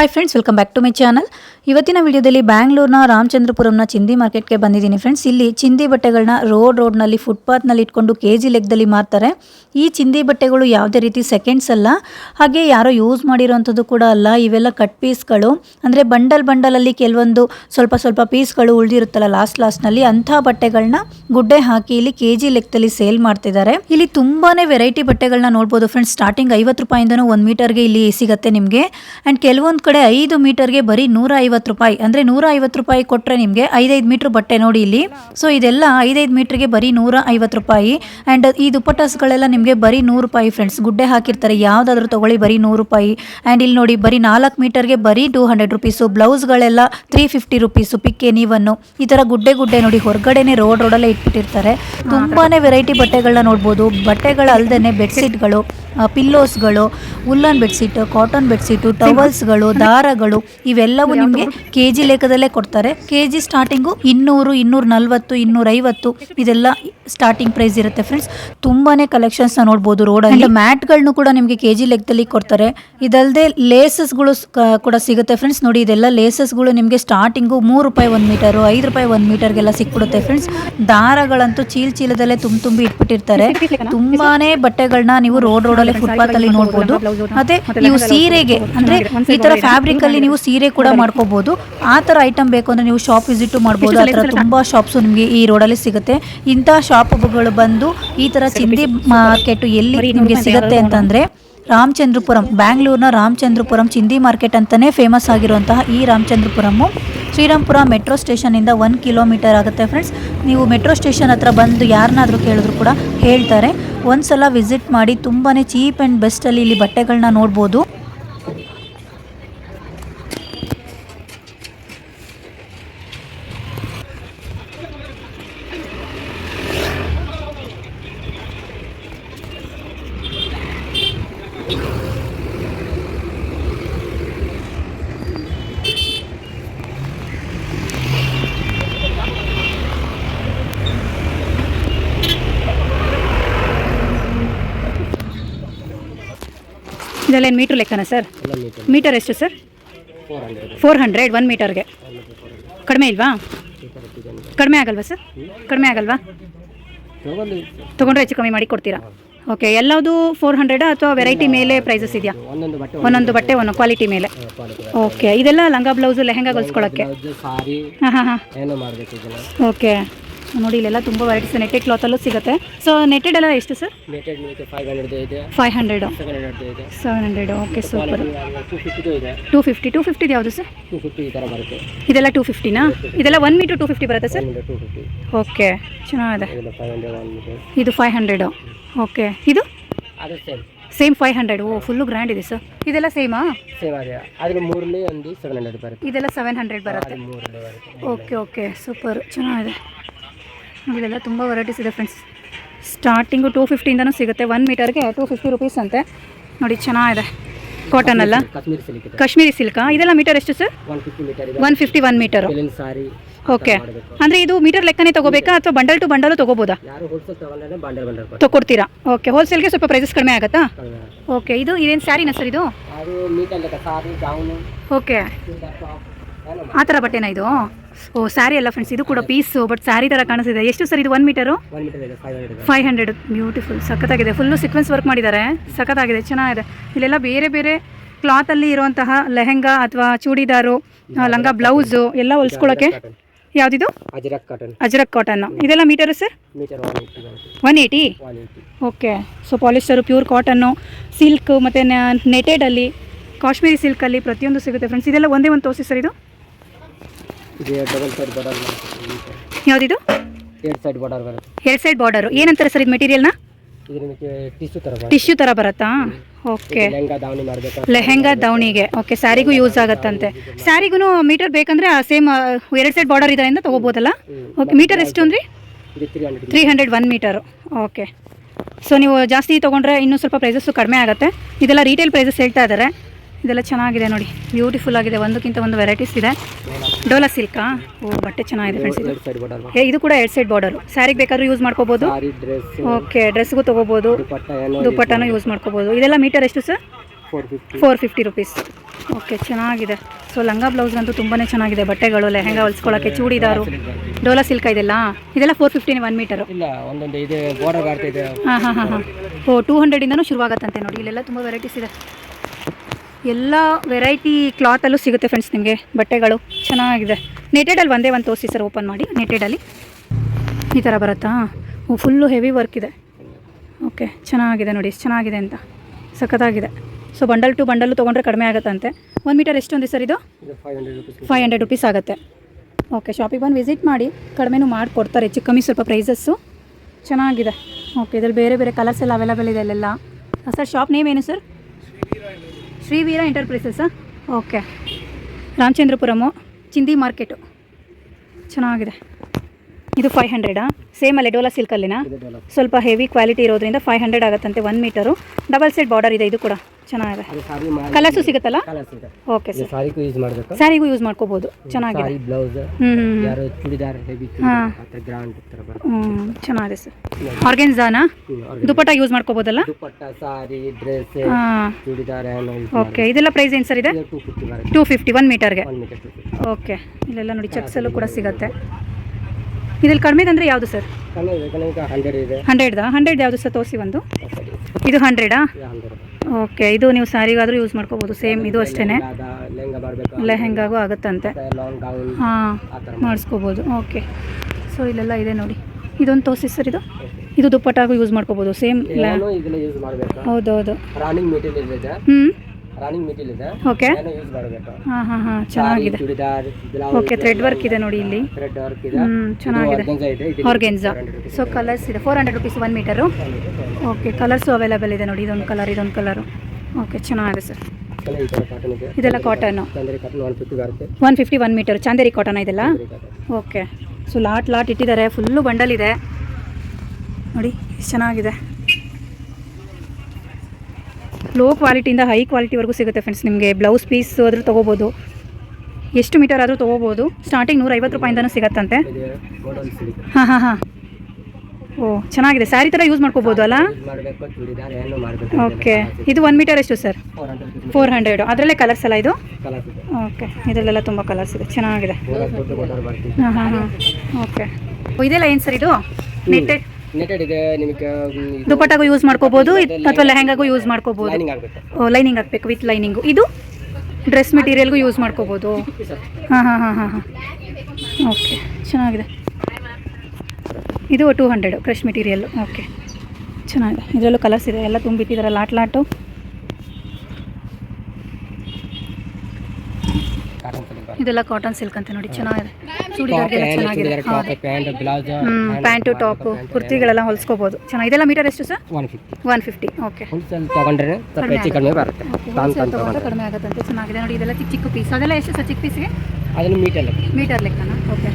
Hi friends welcome back to my channel ಇವತ್ತಿನ ವಿಡಿಯೋದಲ್ಲಿ ಬ್ಯಾಂಗ್ಳೂರ್ನ ರಾಮಚಂದ್ರಪುರಂನ ಚಿಂದಿ ಮಾರ್ಕೆಟ್ಗೆ ಬಂದಿದ್ದೀನಿ ಫ್ರೆಂಡ್ಸ್ ಇಲ್ಲಿ ಚಿಂದಿ ಬಟ್ಟೆಗಳನ್ನ ರೋಡ್ ರೋಡ್ನಲ್ಲಿ ಫುಟ್ಪಾತ್ನಲ್ಲಿ ಇಟ್ಕೊಂಡು ಕೆ ಜಿ ಲೆಕ್ಕದಲ್ಲಿ ಮಾರ್ತಾರೆ. ಈ ಚಿಂದಿ ಬಟ್ಟೆಗಳು ಯಾವುದೇ ರೀತಿ ಸೆಕೆಂಡ್ಸ್ ಅಲ್ಲ. ಹಾಗೆ ಯಾರೋ ಯೂಸ್ ಮಾಡಿರೋವಂಥದ್ದು ಕೂಡ ಅಲ್ಲ. ಇವೆಲ್ಲ ಕಟ್ ಪೀಸ್ಗಳು ಅಂದರೆ ಬಂಡಲ್ ಬಂಡಲಲ್ಲಿ ಕೆಲವೊಂದು ಸ್ವಲ್ಪ ಸ್ವಲ್ಪ ಪೀಸ್ಗಳು ಉಳಿದಿರುತ್ತಲ್ಲ ಲಾಸ್ಟ್ ಲಾಸ್ಟ್ನಲ್ಲಿ ಅಂಥ ಬಟ್ಟೆಗಳನ್ನ ಗುಡ್ಡೆ ಹಾಕಿ ಇಲ್ಲಿ ಕೆ ಜಿ ಲೆಕ್ಕದಲ್ಲಿ ಸೇಲ್ ಮಾಡ್ತಿದ್ದಾರೆ. ಇಲ್ಲಿ ತುಂಬಾನೇ ವೆರೈಟಿ ಬಟ್ಟೆಗಳನ್ನ ನೋಡ್ಬೋದು ಫ್ರೆಂಡ್ಸ್ ಸ್ಟಾರ್ಟಿಂಗ್ ಐವತ್ತು ರೂಪಾಯಿಂದನೂ ಒಂದು ಮೀಟರ್ಗೆ ಇಲ್ಲಿ ಸಿಗುತ್ತೆ ನಿಮಗೆ. ಆ್ಯಂಡ್ ಕೆಲವೊಂದು ಕಡೆ ಐದು ಮೀಟರ್ಗೆ ಬರೀ ನೂರ ಐವತ್ತು ರೂಪಾಯಿ, ಅಂದರೆ ನೂರ ಐವತ್ತು ರೂಪಾಯಿ ಕೊಟ್ಟರೆ ನಿಮಗೆ ಐದೈದು ಮೀಟ್ರ್ ಬಟ್ಟೆ ನೋಡಿ ಇಲ್ಲಿ. ಸೊ ಇದೆಲ್ಲ ಐದೈದು ಮೀಟ್ರಿಗೆ ಬರೀ ನೂರ ಐವತ್ತು ರೂಪಾಯಿ. ಆ್ಯಂಡ್ ಈ ದುಪ್ಪಟಾಸ್ಗಳೆಲ್ಲ ನಿಮಗೆ ಬರೀ ನೂರು ರೂಪಾಯಿ ಫ್ರೆಂಡ್ಸ್ ಗುಡ್ಡೆ ಹಾಕಿರ್ತಾರೆ, ಯಾವುದಾದ್ರೂ ತೊಗೊಳ್ಳಿ ಬರೀ ನೂರು ರೂಪಾಯಿ. ಆ್ಯಂಡ್ ಇಲ್ಲಿ ನೋಡಿ, ಬರೀ ನಾಲ್ಕು ಮೀಟರ್ಗೆ ಬರೀ ಟೂ ಹಂಡ್ರೆಡ್ ರುಪೀಸು ಬ್ಲೌಸ್ಗಳೆಲ್ಲ ತ್ರೀ ಫಿಫ್ಟಿ ರುಪೀಸು ಪಿಕ್ಕೆ ನೀವನ್ನು. ಈ ಥರ ಗುಡ್ಡೆ ಗುಡ್ಡೆ ನೋಡಿ ಹೊರಗಡೆನೇ ರೋಡ್ ರೋಡಲ್ಲೇ ಇಟ್ಬಿಟ್ಟಿರ್ತಾರೆ. ತುಂಬಾನೇ ವೆರೈಟಿ ಬಟ್ಟೆಗಳನ್ನ ನೋಡ್ಬೋದು. ಬಟ್ಟೆಗಳು ಅಲ್ಲದೆ ಬೆಡ್ಶೀಟ್ಗಳು ಪಿಲ್ಲೋಸ್ಗಳು ಉಲ್ಲನ್ ಬೆಡ್ಶೀಟ್ ಕಾಟನ್ ಬೆಡ್ಶೀಟು ಟವಲ್ಸ್ಗಳು ದಾರಗಳು ಇವೆಲ್ಲವೂ ನಿಮಗೆ ಕೆ ಜಿ ಲೆಕ್ಕದಲ್ಲೇ ಕೊಡ್ತಾರೆ. ಕೆ ಜಿ ಸ್ಟಾರ್ಟಿಂಗು ಇನ್ನೂರು ಇನ್ನೂರ ನಲ್ವತ್ತು ಇನ್ನೂರೈವತ್ತು ಇದೆಲ್ಲ ಸ್ಟಾರ್ಟಿಂಗ್ ಪ್ರೈಸ್ ಇರುತ್ತೆ ಫ್ರೆಂಡ್ಸ್ ತುಂಬಾನೇ ಕಲೆಕ್ಷನ್ಸ್ ನೋಡ್ಬೋದು ಮ್ಯಾಟ್ ಮ್ಯಾಟ್ಗಳನ್ನು ಕೂಡ ನಿಮಗೆ ಕೆ ಜಿ ಲೆಕ್ಕದಲ್ಲಿ ಕೊಡ್ತಾರೆ. ಇದಲ್ಲದೆ ಲೇಸಸ್ಗಳು ಕೂಡ ಸಿಗುತ್ತೆ ಫ್ರೆಂಡ್ಸ್ ನೋಡಿ ಇದೆಲ್ಲ ಲೇಸಸ್ಗಳು ನಿಮಗೆ ಸ್ಟಾರ್ಟಿಂಗು ಮೂರು ರೂಪಾಯಿ ಒಂದು ಮೀಟರು ಐದು ರೂಪಾಯಿ ಒಂದು ಮೀಟರ್ಗೆಲ್ಲ ಸಿಕ್ಬಿಡುತ್ತೆ ಫ್ರೆಂಡ್ಸ್ ದಾರಗಳಂತೂ ಚೀಲ ಚೀಲದಲ್ಲೇ ತುಂಬ ತುಂಬಿ ಇಟ್ಬಿಟ್ಟಿರ್ತಾರೆ ತುಂಬಾನೇ ಬಟ್ಟೆಗಳನ್ನ ನೀವು ರೋಡ್ ರೋಡಲ್ಲಿ ಫುಟ್ಪಾತ್ ಅಲ್ಲಿ ನೋಡಬಹುದು ಮತ್ತೆ ನೀವು ಸೀರೆಗೆ ಅಂದ್ರೆ ಈ ತರ ಫ್ಯಾಬ್ರಿಕ್ ಅಲ್ಲಿ ನೀವು ಸೀರೆ ಕೂಡ ಮಾಡ್ಕೋಬಹುದು ಆ ತರ ಐಟಮ್ ಬೇಕು ಅಂದ್ರೆ ನೀವು ಶಾಪ್ ವಿಸಿಟ್ ಮಾಡಬಹುದು ಆ ತುಂಬಾ ಶಾಪ್ಸ್ ನಿಮಗೆ ಈ ರೋಡಲ್ಲಿ ಸಿಗುತ್ತೆ. ಇಂತಹ ಶಾಪ್ಗಳು ಬಂದು ಈ ತರ ಚಿಂದಿ ಮಾರ್ಕೆಟ್ ಎಲ್ಲಿ ನಿಮಗೆ ಸಿಗುತ್ತೆ ಅಂತಂದ್ರೆ ರಾಮಚಂದ್ರಪುರಂ ಬ್ಯಾಂಗ್ಳೂರ್ನ ರಾಮಚಂದ್ರಪುರಂ ಚಿಂದಿ ಮಾರ್ಕೆಟ್ ಅಂತಲೇ ಫೇಮಸ್ ಆಗಿರುವಂತಹ ಈ ರಾಮಚಂದ್ರಪುರಮು ಶ್ರೀರಾಮ್ಪುರ ಮೆಟ್ರೋ ಸ್ಟೇಷನಿಂದ ಒನ್ ಕಿಲೋಮೀಟರ್ ಆಗುತ್ತೆ ಫ್ರೆಂಡ್ಸ್ ನೀವು ಮೆಟ್ರೋ ಸ್ಟೇಷನ್ ಹತ್ರ ಬಂದು ಯಾರನ್ನಾದರೂ ಕೇಳಿದ್ರು ಕೂಡ ಹೇಳ್ತಾರೆ. ಒಂದ್ಸಲ ವಿಸಿಟ್ ಮಾಡಿ ತುಂಬಾನೇ ಚೀಪ್ ಅಂಡ್ ಬೆಸ್ಟ್ ಅಲ್ಲಿ ಇಲ್ಲಿ ಬಟ್ಟೆಗಳನ್ನ ನೋಡ್ಬೋದು. ಇದೆಲ್ಲ ಏನು ಮೀಟ್ರ್ ಲೆಕ್ಕನಾ ಸರ್? ಮೀಟರ್ ಎಷ್ಟು ಸರ್? ಫೋರ್ ಹಂಡ್ರೆಡ್ ಒನ್ ಮೀಟರ್ಗೆ ಕಡಿಮೆ ಇಲ್ವಾ? ಕಡಿಮೆ ಆಗಲ್ವಾ ಸರ್? ಕಡಿಮೆ ಆಗಲ್ವಾ? ತೊಗೊಂಡ್ರೆ ಹೆಚ್ಚು ಕಮ್ಮಿ ಮಾಡಿ ಕೊಡ್ತೀರಾ? ಓಕೆ ಎಲ್ಲದು ಫೋರ್ ಹಂಡ್ರೆಡಾ ಅಥವಾ ವೆರೈಟಿ ಮೇಲೆ ಪ್ರೈಸಸ್ ಇದೆಯಾ? ಒಂದೊಂದು ಬಟ್ಟೆ ಒಂದೊಂದು ಕ್ವಾಲಿಟಿ ಮೇಲೆ. ಓಕೆ ಇದೆಲ್ಲ ಲಂಗ ಬ್ಲೌಸು ಲೆಹಂಗಾ ಹೊಲ್ಸ್ಕೊಳ್ಳೋಕ್ಕೆ ಹಾಂ ಹಾಂ ಹಾಂ. ಓಕೆ. ನೋಡಿ ಇಲ್ಲೆಲ್ಲ ತುಂಬ ವೆರೈಟೀಸ್ ನೆಟ್ಟೆಡ್ ಕ್ಲಾತಲ್ಲೂ ಸಿಗುತ್ತೆ. ಸೊ ನೆಟ್ಟೆಡ್ ಎಲ್ಲ ಎಷ್ಟು sir five hundred seven hundred okay super two fifty ಇದೆ. ಟೂ ಫಿಫ್ಟಿ ಟೂ ಫಿಫ್ಟಿದು ಯಾವುದು ಸರ್ ಇದೆಲ್ಲ ಟೂ ಫಿಫ್ಟಿನಾ ಇದೆಲ್ಲ ಒನ್ ಮೀಟರ್ ಟೂ ಫಿಫ್ಟಿ ಬರುತ್ತೆ ಸರ್ ಓಕೆ ಚೆನ್ನಾಗಿದೆ. ಇದು ಫೈವ್ ಹಂಡ್ರೆಡು ಓಕೆ ಇದು? Same five hundred oh full grand ಇದೆ ಸರ್ ಇದೆಲ್ಲ ಸೇಮಾ ಸೇಮ್ ಅದೇ. ಅದ್ರ ಮೂರನೇ ಒಂದು ಸೆವೆನ್ ಹಂಡ್ರೆಡ್ ಬರುತ್ತೆ. ಇದೆಲ್ಲ ಸೆವೆನ್ ಹಂಡ್ರೆಡ್ ಬರುತ್ತೆ. ಓಕೆ ಓಕೆ ಸೂಪರ್ ಚೆನ್ನಾಗಿದೆ. ಇದೆಲ್ಲ ತುಂಬ ವೆರೈಟೀಸ್ ಇದೆ ಫ್ರೆಂಡ್ಸ್ ಸ್ಟಾರ್ಟಿಂಗು ಟೂ ಫಿಫ್ಟಿಯಿಂದನೂ ಸಿಗುತ್ತೆ. ಒನ್ ಮೀಟರ್ಗೆ ಟೂ ಫಿಫ್ಟಿ ರುಪೀಸ್ ಅಂತೆ. ನೋಡಿ ಚೆನ್ನಾಗಿದೆ. ಕಾಟನ್ ಅಲ್ಲ. ಕಾಶ್ಮೀರಿ ಸಿಲ್ಕ್ ಇದೆಲ್ಲ ಮೀಟರ್ ಎಷ್ಟು sir one fifty one metre okay ಅಂದರೆ ಇದು ಮೀಟರ್ ಲೆಕ್ಕನೇ ತಗೋಬೇಕಾ ಅಥವಾ ಬಂಡಲ್ ಟು ಬಂಡಲು ತಗೋಬೋದಾ? ತಗೊಡ್ತೀರಾ ಓಕೆ ಹೋಲ್ಸೇಲ್ಗೆ ಸ್ವಲ್ಪ ಪ್ರೈಸಸ್ ಕಡಿಮೆ ಆಗುತ್ತಾ? ಓಕೆ ಇದು ಇದೇನು ಸ್ಯಾರಿನಾ ಸರ್ ಇದು? ಓಕೆ ಆ ಥರ ಬಟ್ಟೆನಾ ಇದು? ಓ ಸ್ಯಾರಿ ಅಲ್ಲ ಫ್ರೆಂಡ್ಸ್ ಇದು ಕೂಡ ಪೀಸು ಬಟ್ ಸ್ಯಾರಿ ಥರ ಕಾಣಿಸ್ತಿದೆ. ಎಷ್ಟು ಸರ್ ಇದು one metre five hundred beautiful ಸಖತ್ತಾಗಿದೆ. ಫುಲ್ಲು ಸಿಕ್ವೆನ್ಸ್ ವರ್ಕ್ ಮಾಡಿದ್ದಾರೆ. ಸಖತ್ತಾಗಿದೆ. ಚೆನ್ನಾಗಿದೆ. ಇಲ್ಲೆಲ್ಲ ಬೇರೆ ಬೇರೆ ಕ್ಲಾತಲ್ಲಿ ಇರುವಂತಹ ಲೆಹೆಂಗಾ ಅಥವಾ ಚೂಡಿದಾರು ಲಂಗ ಬ್ಲೌಸು ಎಲ್ಲ ಹೊಲಿಸ್ಕೊಳ್ಳೋಕ್ಕೆ ಯಾವುದಿದು? ಅಜರಕ್ ಕಾಟನ್ ಅಜರಕ್ ಕಾಟನ್ ಇದೆಲ್ಲ metre sir one eighty okay so polyester pure cotton silk ಮತ್ತು ನೆಟೆಡಲ್ಲಿ ಕಾಶ್ಮೀರಿ ಸಿಲ್ಕಲ್ಲಿ ಪ್ರತಿಯೊಂದು ಸಿಗುತ್ತೆ ಫ್ರೆಂಡ್ಸ್ ಇದೆಲ್ಲ ಒಂದೇ ಒಂದು ತೋರಿಸಿ ಸರ್ ಇದು? ಇದು ಡಬಲ್ ಸೈಡ್ ಬಾರ್ಡರ್ ಯಾವುದಿದು? ಎರಡು ಸೈಡ್ ಬಾರ್ಡರ್ ಬರುತ್ತೆ. ಎರಡು ಸೈಡ್ ಬಾರ್ಡರು ಏನಂತಾರೆ ಸರ್ ಇದು ಮೆಟೀರಿಯಲ್ನ ಇದು ನಿಮಗೆ ಟಿಶ್ಯೂ ಥರ ಬರುತ್ತೆ. ಟಿಶ್ಯೂ ಥರ ಬರುತ್ತಾ? ಓಕೆ ಲೆಹಂಗಾ ದಾವಣಿ ಮಾಡಬೇಕು ಲೆಹೆಂಗಾ ದಾವಣಿಗೆ. ಓಕೆ ಸ್ಯಾರಿಗೂ ಯೂಸ್ ಆಗುತ್ತಂತೆ. ಸ್ಯಾರಿಗೂ ಮೀಟರ್ ಬೇಕಂದ್ರೆ ಸೇಮ್ ಎರಡು ಸೈಡ್ ಬಾರ್ಡರ್ ಇದರಿಂದ ತೊಗೋಬೋದಲ್ಲ? ಓಕೆ ಮೀಟರ್ ಎಷ್ಟು ಅಂದ್ರಿ? Three hundred one metre okay so ನೀವು ಜಾಸ್ತಿ ತೊಗೊಂಡ್ರೆ ಇನ್ನೂ ಸ್ವಲ್ಪ ಪ್ರೈಸಸ್ಸು ಕಡಿಮೆ ಆಗುತ್ತೆ. ಇದೆಲ್ಲ ರೀಟೇಲ್ ಪ್ರೈಸಸ್ ಹೇಳ್ತಾ ಇದ್ದಾರೆ ಇದೆಲ್ಲ ಚೆನ್ನಾಗಿದೆ ನೋಡಿ. ಬ್ಯೂಟಿಫುಲ್ ಆಗಿದೆ. ಒಂದಕ್ಕಿಂತ ಒಂದು ವೆರೈಟೀಸ್ ಇದೆ. ಡೋಲಾ ಸಿಲ್ಕಾ? ಓ ಬಟ್ಟೆ ಚೆನ್ನಾಗಿದೆ ಫ್ರೆಂಡ್ಸ್ ಇದು. ಎರಡು ಸೈಡ್ ಬಾರ್ಡರ್ ಏ, ಇದು ಕೂಡ ಎರಡು ಸೈಡ್ ಬಾರ್ಡರ್ ಸ್ಯಾರಿಗೆ ಬೇಕಾದ್ರೂ ಯೂಸ್ ಮಾಡ್ಕೋಬೋದು. ಓಕೆ ಡ್ರೆಸ್ಗೂ ತೊಗೋಬೋದು. ದುಪಟ್ಟ ದುಪ್ಪಟ್ಟನೂ ಯೂಸ್ ಮಾಡ್ಕೋಬೋದು. ಇದೆಲ್ಲ ಮೀಟರ್ ಎಷ್ಟು sir four fifty rupees okay ಚೆನ್ನಾಗಿದೆ. ಸೊ ಲಂಗ ಬ್ಲೌಸ್ಗಂತೂ ತುಂಬಾ ಚೆನ್ನಾಗಿದೆ. ಬಟ್ಟೆಗಳು ಲೆಹಂಗಾ ಹೊಲ್ಸ್ಕೊಳ್ಳೋಕ್ಕೆ ಚೂಡಿದಾರು. ಡೋಲಾ ಸಿಲ್ಕ್ ಇದೆಲ್ಲ ಇದೆಲ್ಲ ಫೋರ್ ಫಿಫ್ಟಿ ಒನ್ ಮೀಟರ್ ಹಾಂ ಹಾಂ ಹಾಂ ಹಾಂ. ಓ ಟೂ ಹಂಡ್ರೆಡಿಂದನೂ ಶುರುವಾಗತ್ತಂತೆ ನೋಡಿ. ಇಲ್ಲೆಲ್ಲ ತುಂಬ ವೆರೈಟೀಸ್ ಇದೆ. ಎಲ್ಲ ವೆರೈಟಿ ಕ್ಲಾತಲ್ಲೂ ಸಿಗುತ್ತೆ ಫ್ರೆಂಡ್ಸ್ ನಿಮಗೆ ಬಟ್ಟೆಗಳು. ಚೆನ್ನಾಗಿದೆ. ನೆಟೆಡಲ್ಲಿ ಒಂದೇ ಒಂದು ತೋರಿಸಿ ಸರ್ ಓಪನ್ ಮಾಡಿ ನೆಟೆಡಲ್ಲಿ ಈ ಥರ ಬರುತ್ತಾ? ಓ ಫುಲ್ಲು ಹೆವಿ ವರ್ಕ್ ಇದೆ. ಓಕೆ ಚೆನ್ನಾಗಿದೆ ನೋಡಿ ಎಷ್ಟು ಚೆನ್ನಾಗಿದೆ ಅಂತ. ಸಖತ್ತಾಗಿದೆ. ಸೊ ಬಂಡಲ್ ಟು ಬಂಡಲ್ಲು ತೊಗೊಂಡ್ರೆ ಕಡಿಮೆ ಆಗುತ್ತಂತೆ. ಒಂದು ಮೀಟರ್ ಎಷ್ಟು ಒಂದು ಸರ್ ಇದು ಫೈವ್ ಹಂಡ್ರೆಡ್ ರುಪೀಸ್ ಆಗುತ್ತೆ. ಓಕೆ ಶಾಪಿಗೆ ಬಂದು ವಿಸಿಟ್ ಮಾಡಿ ಕಡಿಮೆನೂ ಮಾಡಿಕೊಡ್ತಾರೆ ಹೆಚ್ಚು ಕಮ್ಮಿ ಸ್ವಲ್ಪ ಪ್ರೈಸಸ್ಸು ಚೆನ್ನಾಗಿದೆ. ಓಕೆ ಇದ್ರಲ್ಲಿ ಬೇರೆ ಬೇರೆ ಕಲರ್ಸ್ ಎಲ್ಲ ಅವೈಲೇಬಲ್ ಇದೆ ಅಲ್ಲೆಲ್ಲ. ಸರ್ ಶಾಪ್ ನೇಮ್ ಏನು ಸರ್ ಶ್ರೀವೀರ ಎಂಟರ್ಪ್ರೈಸಸ್ಸಾ ಓಕೆ. ರಾಮಚಂದ್ರಪುರಮು ಚಿಂದಿ ಮಾರ್ಕೆಟು. ಚೆನ್ನಾಗಿದೆ. ಇದು ಫೈವ್ ಹಂಡ್ರೆಡಾ ಸೇಮ್ ಅಲ್ಲೇ ಡೋಲಾ ಸಿಲ್ಕಲ್ಲಿನಾ ಸ್ವಲ್ಪ ಹೆವಿ ಕ್ವಾಲಿಟಿ ಇರೋದ್ರಿಂದ five hundred ಆಗುತ್ತಂತೆ one metre double set border ಇದೆ ಇದು ಕೂಡ. ಚೆನ್ನಾಗಿದೆ. ಕಲರ್ಸ್ ಸಿಗುತ್ತಲ್ಲ? ಓಕೆ ಸರ್ ಸಾರಿಗೂ ಯೂಸ್ ಮಾಡಬೇಕು? ಸ್ಯಾರಿಗೂ ಯೂಸ್ ಮಾಡ್ಕೋಬೋದು. ಚೆನ್ನಾಗಿದೆ. ಚೆನ್ನಾಗಿದೆ ಸರ್ ಆರ್ಗೆನ್ಸಾನಾ ದುಪಟ್ಟ ಯೂಸ್ ಮಾಡ್ಕೋಬಹುದಲ್ಲ ಓಕೆ ಇದೆಲ್ಲ ಪ್ರೈಸ್ ಏನು ಸರ್ ಇದೆ? ಟೂ ಫಿಫ್ಟಿ ಒನ್ ಮೀಟರ್ಗೆ ಓಕೆ ಇಲ್ಲೆಲ್ಲ ನೋಡಿ ಚೆಕ್ಸಲ್ಲೂ ಕೂಡ ಸಿಗುತ್ತೆ. ಇದ್ರಲ್ಲಿ ಕಡಿಮೆದಂದರೆ ಯಾವುದು ಸರ್? ಹಂಡ್ರೆಡ್ದಾ ಹಂಡ್ರೆಡ್ ಯಾವುದು ಸರ್ ತೋರಿಸಿ ಒಂದು? ಇದು ಹಂಡ್ರೆಡಾ ಓಕೆ ಇದು ನೀವು ಸ್ಯಾರಿಗಾದರೂ ಯೂಸ್ ಮಾಡ್ಕೋಬೋದು ಸೇಮ್ ಇದು ಅಷ್ಟೇ ಲೆಹೆಂಗಾಗು ಆಗುತ್ತಂತೆ. ಹಾಂ ಮಾಡಿಸ್ಕೋಬೋದು. ಓಕೆ ಸೊ ಇಲ್ಲೆಲ್ಲ ಇದೆ ನೋಡಿ. ಇದೊಂದು ತೋರಿಸಿ ಸರ್ ಇದು? ಇದು ದುಪ್ಪಟ್ಟಾಗೂ ಯೂಸ್ ಮಾಡ್ಕೋಬೋದು ಸೇಮ್ ಹೌದೌದು. ಹ್ಞೂ ರನ್ನಿಂಗ್ ಮೆಟೀರಿಯಲ್ ಇದೆ. ಓಕೆ ಏನೋ ಯೂಸ್ ಮಾಡಬೇಕು ಹಾಂ ಹಾಂ ಹಾಂ ಚೆನ್ನಾಗಿದೆ. ಚೂಡಿದಾರ್ ಓಕೆ ಥ್ರೆಡ್ ವರ್ಕ್ ಇದೆ ನೋಡಿ ಇಲ್ಲಿ. ಥ್ರೆಡ್ ವರ್ಕ್ ಇದೆ. ಹ್ಞೂ ಚೆನ್ನಾಗಿದೆ. ಆರ್ಗೆನ್ಸಾ ಸೊ ಕಲರ್ಸ್ ಇದೆ. Four hundred rupees one metre okay colours available ಇದೆ ನೋಡಿ. ಇದೊಂದು ಕಲರ್ ಇದೊಂದು ಕಲರು ಓಕೆ ಚೆನ್ನಾಗಿದೆ ಸರ್ ಇದೆಲ್ಲ cotton one fifty one metre Chanderi cotton ಇದೆಲ್ಲ? ಓಕೆ ಸೊ ಲಾಟ್ ಲಾಟ್ ಇಟ್ಟಿದ್ದಾರೆ. ಫುಲ್ಲು ಬಂಡಲ್ ಇದೆ. ನೋಡಿ ಚೆನ್ನಾಗಿದೆ. ಲೋ ಕ್ವಾಲಿಟಿಯಿಂದ ಹೈ ಕ್ವಾಲಿಟಿವರೆಗೂ ಸಿಗುತ್ತೆ ಫ್ರೆಂಡ್ಸ್ ನಿಮಗೆ ಬ್ಲೌಸ್ ಪೀಸ್ ಆದರೂ ತೊಗೋಬೋದು. ಎಷ್ಟು ಮೀಟರ್ ಆದರೂ ತೊಗೋಬೋದು. ಸ್ಟಾರ್ಟಿಂಗ್ ನೂರ ಐವತ್ತು ರೂಪಾಯಿಂದನೂ ಸಿಗತ್ತಂತೆ. ಹಾಂ ಹಾಂ ಹಾಂ. ಓ ಚೆನ್ನಾಗಿದೆ. ಸ್ಯಾರಿ ಥರ ಯೂಸ್ ಮಾಡ್ಕೋಬೋದು ಅಲ್ಲ? ಓಕೆ ಇದು ಒನ್ ಮೀಟರ್ ಎಷ್ಟು ಸರ್ ಫೋರ್ ಹಂಡ್ರೆಡ್ ಅದರಲ್ಲೇ ಕಲರ್ಸ್ ಅಲ್ಲ ಇದು? ಓಕೆ ಇದರಲ್ಲೆಲ್ಲ ತುಂಬ ಕಲರ್ಸ್ ಇದೆ. ಚೆನ್ನಾಗಿದೆ. ಹಾಂ ಹಾಂ ಹಾಂ. ಓಕೆ ಇದೆಲ್ಲ ಏನು ಸರ್ ಇದು? ನೆಟ್ಟೆಡ್ ನೆಟೆಡ್ ಇದೆ ನಿಮಗೆ ದುಪಟ್ಟಾಗೂ ಯೂಸ್ ಮಾಡ್ಕೋಬಹುದು ಅಥವಾ ಲೆಹಂಗಾಗೂ ಯೂಸ್ ಮಾಡ್ಕೋಬಹುದು ಲೈನಿಂಗ್ ಆಗಬೇಕು. ಲೈನಿಂಗ್ ಹಾಕ್ಬೇಕು ವಿತ್ ಲೈನಿಂಗು ಇದು ಡ್ರೆಸ್ ಮೆಟೀರಿಯಲ್ಗೂ ಯೂಸ್ ಮಾಡ್ಕೋಬೋದು. ಹಾಂ ಹಾಂ ಹಾಂ ಹಾಂ ಹಾಂ. ಓಕೆ ಚೆನ್ನಾಗಿದೆ. ಇದು two hundred fresh material okay ಚೆನ್ನಾಗಿದೆ. ಇದರಲ್ಲೂ ಕಲರ್ಸ್ ಇದೆ. ಎಲ್ಲ ತುಂಬಿಟ್ಟಿದ್ದಾರೆ ಲಾಟ್ ಲಾಟು ಕಾಟನ್ ಸಿಲ್ಕ್ ಬರುತ್ತೆ ಇದೆಲ್ಲ ಕಾಟನ್ ಸಿಲ್ಕ್ ಅಂತ ನೋಡಿ ಚೆನ್ನಾಗಿದೆ. ಚೂಡಿದಾರ್ಗೆಲ್ಲ ಚೆನ್ನಾಗಿದೆ. ಪ್ಯಾಂಟ್ ಪ್ಯಾಂಟು ಟಾಪು ಕುರ್ತಿಗಳೆಲ್ಲ ಹೊಲಿಸ್ಕೋಬೋದು. ಚೆನ್ನಾಗಿ ಇದೆಲ್ಲ ಮೀಟರ್ ಎಷ್ಟು ಸರ್? ಒನ್ ಫಿಫ್ಟಿ ಓಕೆ ತಗೊಂಡ್ರೆ ಕಡಿಮೆ ಬರುತ್ತೆ. ಕಡಿಮೆ ಆಗುತ್ತಂತೆ. ಚೆನ್ನಾಗಿದೆ. ನೋಡಿ ಇದೆಲ್ಲ ಚಿಕ್ಕ ಚಿಕ್ಕ ಪೀಸ್ ಅದೆಲ್ಲ ಎಷ್ಟು ಸರ್ ಚಿಕ್ಕ ಪೀಸ್ಗೆ ಅದನ್ನು ಲೆಕ್ಕ. ಮೀಟರ್ ಲೆಕ್ಕನಾ? ಓಕೆ